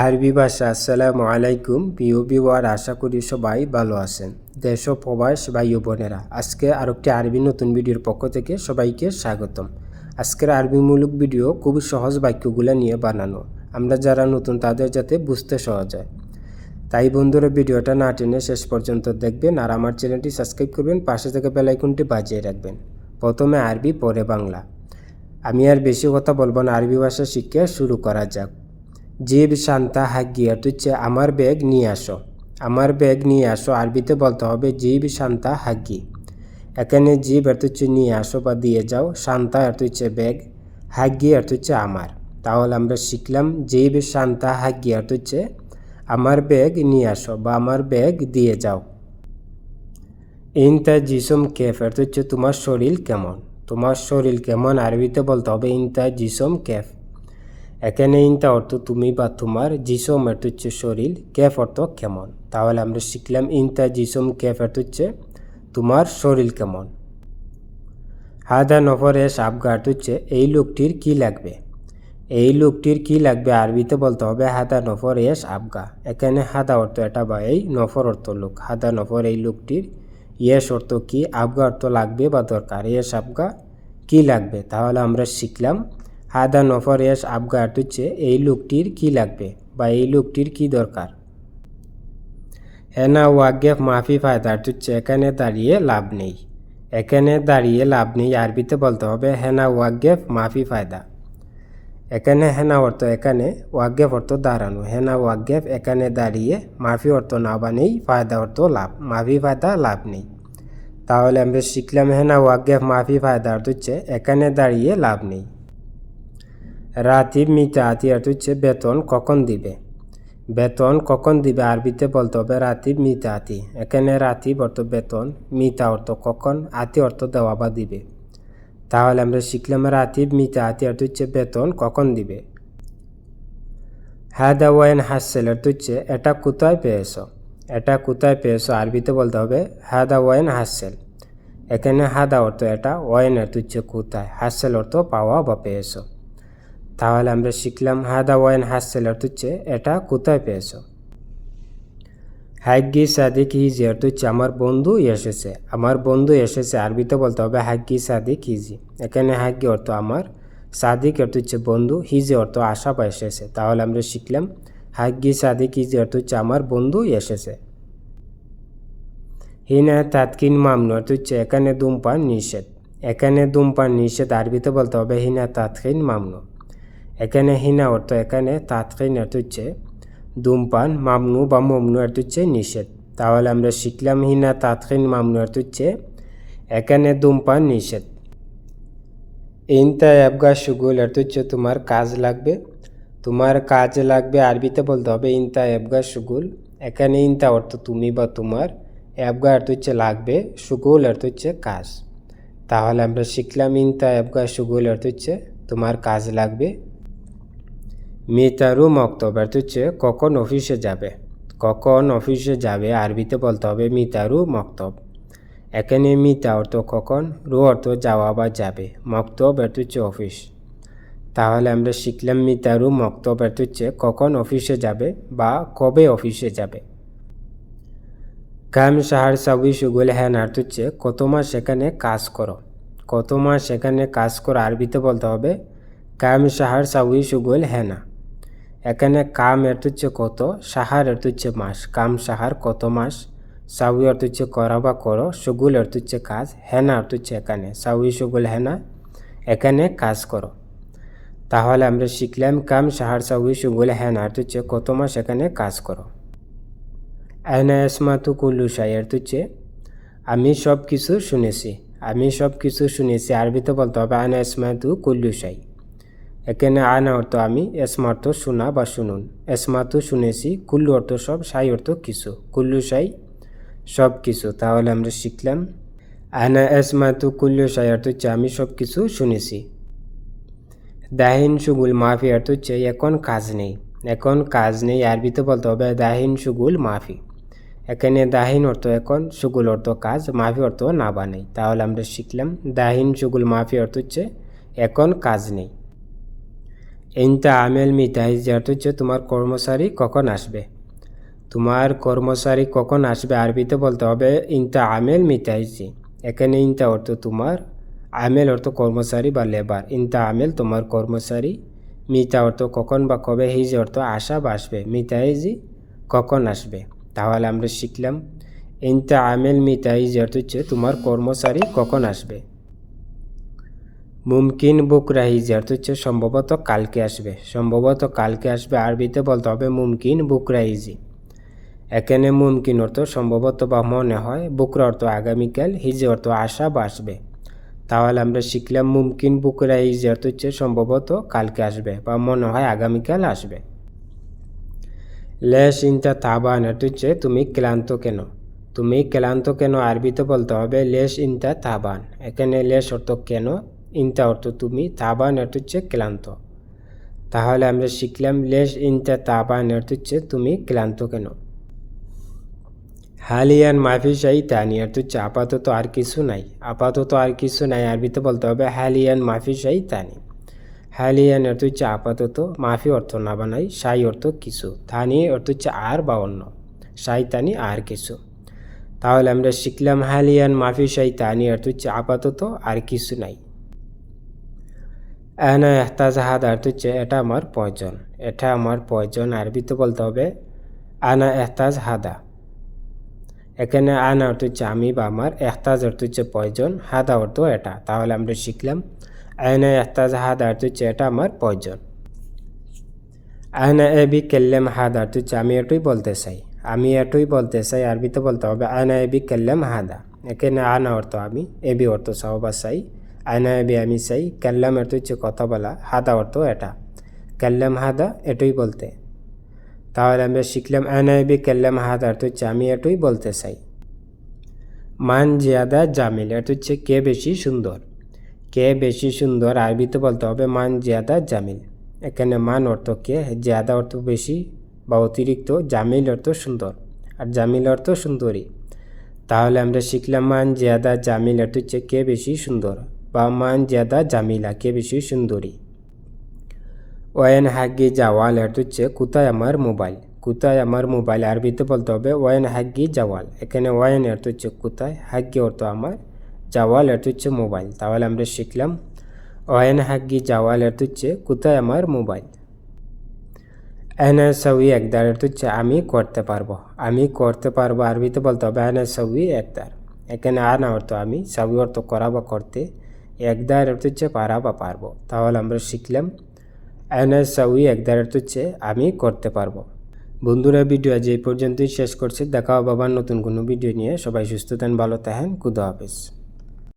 আরবি ভাষা, আসসালামু আলাইকুম প্রিয় বিওয়ার আশা করি সবাই ভালো আছেন। দেশ ও প্রবাস ভাই ও বোনেরা, আজকে আরেকটি আরবি নতুন ভিডিওর পক্ষ থেকে সবাইকে স্বাগতম। আজকের আরবিমূলক ভিডিও খুব সহজ বাক্যগুলো নিয়ে বানানো। আমরা যারা নতুন তাদের যাতে বুঝতে সহজ হয়। তাই বন্ধুরা, ভিডিওটা না টেনে শেষ পর্যন্ত দেখবেন আর আমার চ্যানেলটি সাবস্ক্রাইব করবেন, পাশে থেকে বেলাইকনটি বাজিয়ে রাখবেন। প্রথমে আরবি, পরে বাংলা। আমি আর বেশি কথা বলব না, আরবি ভাষা শিক্ষা শুরু করা যাক। জীব শান্তা হাগিয়া তুচ্ছে, আমার ব্যাগ নিয়ে আসো, আমার ব্যাগ নিয়ে আসো, আরবিতে বলতে হবে জীব শান্তা হাগি এখানে জীব এর হচ্ছে নিয়ে আসো বা দিয়ে যাও, শান্তা এর হচ্ছে ব্যাগ হাগি এর হচ্ছে আমার। তাহলে আমরা শিখলাম জীব শান্তা হাগি এর হচ্ছে আমার ব্যাগ নিয়ে আসো বা আমার ব্যাগ দিয়ে যাও। ইনতা জিসম কেফ এর হচ্ছে তোমার শরীর কেমন? তোমার শরীর কেমন? আরবিতে বলতে হবে ইনতা জিসম কেফ। এখানে ইনতা অর্থ তুমি বা তোমার জিসম এর হচ্ছে শরীর কেফ অর্থ কেমন। তাহলে আমরা শিখলাম ইনতা জিসম এর হচ্ছে তোমার শরীর কেমন। হাদা নফর এস আবগাট হচ্ছে এই লোকটির কি লাগবে। এই লোকটির কি লাগবে আরবিতে বলতে হবে হাদা নফর এস আবগা। এখানে হাদা অর্থ এটা বা এই নফর অর্থ লোক। হাদা নফর এই লোকটির ইয়েস অর্থ কি, আবগা অর্থ লাগবে বা দরকার। এস আবগা কি লাগবে? তাহলে আমরা শিখলাম হাদা নফর এস আবগা অর্থ হচ্ছে এই লোকটির কি লাগবে বা এই লোকটির কি দরকার? হেনা ওয়াগেফ মাফি ফায়দার হচ্ছে এখানে দাঁড়িয়ে লাভ নেই। এখানে দাঁড়িয়ে লাভ নেই, আরবিতে বলতে হবে হেনা ওয়াগেফ মাফি ফায়দা। এখানে হেনা অর্থ এখানে, ওয়াগেফ অর্থ দাঁড়ানো। হেনা ওয়াগেফ এখানে দাঁড়িয়ে মাফি অর্থ না নেই ফায়দা অর্থ লাভ মাফি ফায়দা লাভ নেই। তাহলে আমরা শিখলাম হেনা ওয়াগেফ মাফি ফায়দা অর্থ হচ্ছে, এখানে দাঁড়িয়ে লাভ নেই। রাতিব মিতা আতি অর্থ হচ্ছে বেতন কখন দিবে? বেতন কখন দিবে? আরবিতে বলতে হবে রাতিব মিতা আতি এখানে রাতিব অর্থ বেতন মিতা অর্থ কখন, আতি অর্থ দেওয়া বা দিবে। তাহলে আমরা শিখলাম রাতিব মিতা আতি অর্থ হচ্ছে বেতন কখন দিবে। হাদা ওয়াইন হাসেল অর্থ হচ্ছে এটা কোথায় পেয়েছ? এটা কোথায় পেয়েছ? আরবিতে বলতে হবে হাদা ওয়াইন হাসেল। এখানে হাদা অর্থ এটা ওয়াইন অর্থ হচ্ছে কোথায়? হাসেল অর্থ পাওয়া বা পেয়েছ। তাহলে আমরা শিখলাম হাদা ওয়াইন হাসেল অর্থ হচ্ছে, এটা কোথায় পেয়েছ? হাগ্গি সাদিক হিজি অর্থ হচ্ছে, আমার বন্ধু এসেছে। আমার বন্ধু এসেছে। আরবিতে বলতে হবে হাগ্গি সাদিক হিজি এখানে হাগ্গি অর্থ আমার। সাদিক অর্থ হচ্ছে, বন্ধু। হিজি অর্থ, আশা বা এসেছে। তাহলে আমরা শিখলাম হাগ্গি সাদিক হিজি অর্থ হচ্ছে, আমার বন্ধু এসেছে। হিনা তাৎকিন মামনু অর্থ হচ্ছে, এখানে ধূমপান নিষেধ। এখানে ধূমপান নিষেধ, আরবিতে বলতে হবে, হিনা তাৎকিন মামনু। এখানে হিনা অর্থ এখানে তাৎকিন অর্থ হচ্ছে। ধূমপান, মামনু বা মমনু অর্থ হচ্ছে নিষেধ। তাহলে আমরা শিখলাম হিনা তাৎকিন মামনু অর্থ হচ্ছে এখানে ধূমপান নিষেধ। ইনতা অ্যাবগা সুগুল অর্থ হচ্ছে তোমার কাজ লাগবে। তোমার কাজ লাগবে আরবিতে বলতে হবে ইনতা অ্যাবগা সুগুল এখানে ইনতা অর্থ তুমি বা তোমার। অ্যাবগা অর্থ হচ্ছে লাগবে সুগুল অর্থ হচ্ছে কাজ। তাহলে আমরা শিখলাম ইনতা অ্যাবগা সুগুল অর্থ হচ্ছে তোমার কাজ লাগবে। মিতারু মক্তব অর্থ হচ্ছে কখন অফিসে যাবে? কখন অফিসে যাবে? আরবিতে বলতে হবে, মিতারু মক্তব এখানে মিতা অর্থ কখন? রু অর্থ যাওয়া বা যাবে। মক্তব অর্থ হচ্ছে অফিস। তাহলে আমরা শিখলাম, মিতারু মক্তব অর্থ হচ্ছে কখন অফিসে যাবে বা কবে অফিসে যাবে? কাম সাহার সাবি সুগুল হ্যান অর্থ হচ্ছে কত মাস এখানে কাজ করো? কত মাস সেখানে কাজ করো? আরবিতে বলতে হবে কাম সাহার সাউই সুগুল হ্যানা এখানে কাম এর হচ্ছে কত? সাহার এর হচ্ছে মাস। কাম সাহার কত মাস? সাউই অর্থ হচ্ছে করা বা করো। সুগুল অর্থ হচ্ছে কাজ। হেনা অর্থ হচ্ছে এখানে। সাউই, সুগুল, হেনা, এখানে কাজ করো। তাহলে আমরা শিখলাম কাম, সাহার, সাউই, সুগুল, হেনা অর্থ হচ্ছে কত মাস এখানে কাজ করো। আয়না এসমাতু কুল্লু অর্থ হচ্ছে, আমি সব কিছু শুনেছি। আমি সব কিছু শুনেছি আরবিতে বলতে হবে আয়না এসমাতু কুল্লু সাই। এখানে আয়না অর্থ আমি, এসমা অর্থ শোনা বা শুনুন। এসমাতু শুনেছি, কুল্লু অর্থ সব, সাই অর্থ কিছু। কুল্লু, সাই সব কিছু, তাহলে আমরা শিখলাম। আয়না এসমাতু কুল্লু, সাই অর্থ হচ্ছে আমি সব কিছু শুনেছি। দাহিন, সুগুল, মাফি অর্থ হচ্ছে এখন কাজ নেই। এখন কাজ নেই আরবিতে বলতে হবে দাহিন, সুগুল, মাফি। এখানে দাহিন অর্থ এখন, সুগুল অর্থ কাজ, মাফি অর্থ না বানাই তাহলে আমরা শিখলাম, দাহিন, সুগুল, মাফি অর্থ হচ্ছে এখন কাজ নেই। ইনতা আমেল মিতাই হচ্ছে তোমার কর্মচারী কখন আসবে? তোমার কর্মচারী কখন আসবে আরবিতে বলতে হবে ইনতা আমেল মিতাইছি এখানে ইনতা অর্থ তোমার আমেল অর্থ কর্মচারী বা লেবার। ইনতা আমেল তোমার কর্মচারী। মিতা অর্থ কখন বা কবে হিজ অর্থ আসা বা আসবে। মিতাইজি কখন আসবে? তাহলে আমরা শিখলাম। ইনতা আমেল মিতাইজি অর্থ হচ্ছে তোমার কর্মচারী কখন আসবে? মুমকিন বুক রাহিজ অর্থ হচ্ছে সম্ভবত কালকে আসবে। সম্ভবত কালকে আসবে আরবিতে বলতে হবে মুমকিন বুক রাহিজি এখানে মুমকিন অর্থ সম্ভবত বা মনে হয় বুকরা অর্থ আগামীকাল, হিজে অর্থ আশা বা আসবে। তাহলে আমরা শিখলাম মুমকিন বুকরা হিজে অর্থ হচ্ছে সম্ভবত কালকে আসবে বা মনে হয় আগামীকাল আসবে। লেশ ইনটা তাবান অর্থ হচ্ছে তুমি ক্লান্ত কেন? তুমি ক্লান্ত কেন? আরবিতে বলতে হবে লেশ ইনটা তাবান। এখানে লেশ অর্থ কেন? ইনটা অর্থ তুমি তাবান অর্থ হচ্ছে ক্লান্ত। তাহলে আমরা শিখলাম লেশ ইনটা তাবান অর্থ হচ্ছে তুমি ক্লান্ত কেন? হালিয়ান মাফি শাহি তানি অর্থ হচ্ছে আপাতত আর কিছু নাই। আপাতত আর কিছু নাই আরবিতে বলতে হবে হালিয়ান মাফি শাহি তানি হালিয়ান অর্থ হচ্ছে আপাতত মাফি অর্থ না বানাই সাই অর্থ কিছু। থানি অর্থ হচ্ছে আর বা অন্য। সাই তানি আর কিছু। তাহলে আমরা শিখলাম হালিয়ান মাফি তানি অর্থ হচ্ছে আপাতত আর কিছু নাই। এহনা এহতাজ হাদ আর হচ্ছে এটা আমার প্রয়োজন এটা আমার প্রয়োজন আরবিতে বলতে হবে, আনা এহতাজ হাদা এখানে আনা অর্থ হচ্ছে আমি বা আমার এহতাজ অর্থ হচ্ছে প্রয়োজন হাদা অর্থ এটা। তাহলে আমরা শিখলাম আয়না এহতাজ হাদা অর্থ হচ্ছে এটা আমার প্রয়োজন আয়না এবি কেল্লেম হাদা অর্থ হচ্ছে আমি এটুই বলতে চাই। আমি এটুই বলতে চাই আরবিতে বলতে হবে আয়না এবি কেল্লেম হাদা এখানে আনা অর্থ আমি এবি অর্থ চাও বা চাই। আয়না এবি আমি চাই, কেল্লাম অর্থ হচ্ছে কথা বলা, হাদা অর্থ এটা। কেল্লাম হাদা এটুই বলতে। তাহলে আমরা শিখলাম আয়না বি, কাল্লাম হাত অর্থ হচ্ছে আমি এটুই বলতে চাই। মান জিয়াদা জামিল অর্থ হচ্ছে কে বেশি সুন্দর। কে বেশি সুন্দর, আরবিতে বলতে হবে মান জিয়াদা জামিল। এখানে মান অর্থ কে, জিয়াদা অর্থ বেশি বা অতিরিক্ত, জামিল অর্থ সুন্দর। আর জামিল অর্থ সুন্দরী। তাহলে আমরা শিখলাম মান জিয়াদা জামিল অর্থ হচ্ছে কে বেশি সুন্দর। বা মান জিয়াদা জামিলা কে বেশি সুন্দরী ওয়েন হাগ্গি জাওয়াল এর হচ্ছে কোথায় আমার মোবাইল কোথায় আমার মোবাইল আরবিতে বলতে হবে ওয়েন হাগ্গি জাওয়াল এখানে ওয়েন অর্থ হচ্ছে কোথায় হাগ্গি অর্থ আমার জাওয়াল অর্থ হচ্ছে মোবাইল তাহলে আমরা শিখলাম ওয়েন হাগ্গি জাওয়াল অর্থ হচ্ছে কোথায় আমার মোবাইল এনে সউই একদার অর্থ হচ্ছে আমি করতে পারব আমি করতে পারব আরবিতে বলতে হবে এনে সউই একদার এখানে আনা অর্থ আমি সউই অর্থ করা বা করতে একদার অর্থ হচ্ছে পারা বা পারব। তাহলে আমরা শিখলাম অ্যানার সাউই এক অর্থ হচ্ছে আমি করতে পারব। বন্ধুরা, ভিডিও আজ এই পর্যন্তই শেষ করছে। দেখা হবে আবার নতুন কোনো ভিডিও নিয়ে। সবাই সুস্থ থাকেন, ভালো থাকেন। খুদা হাফেজ।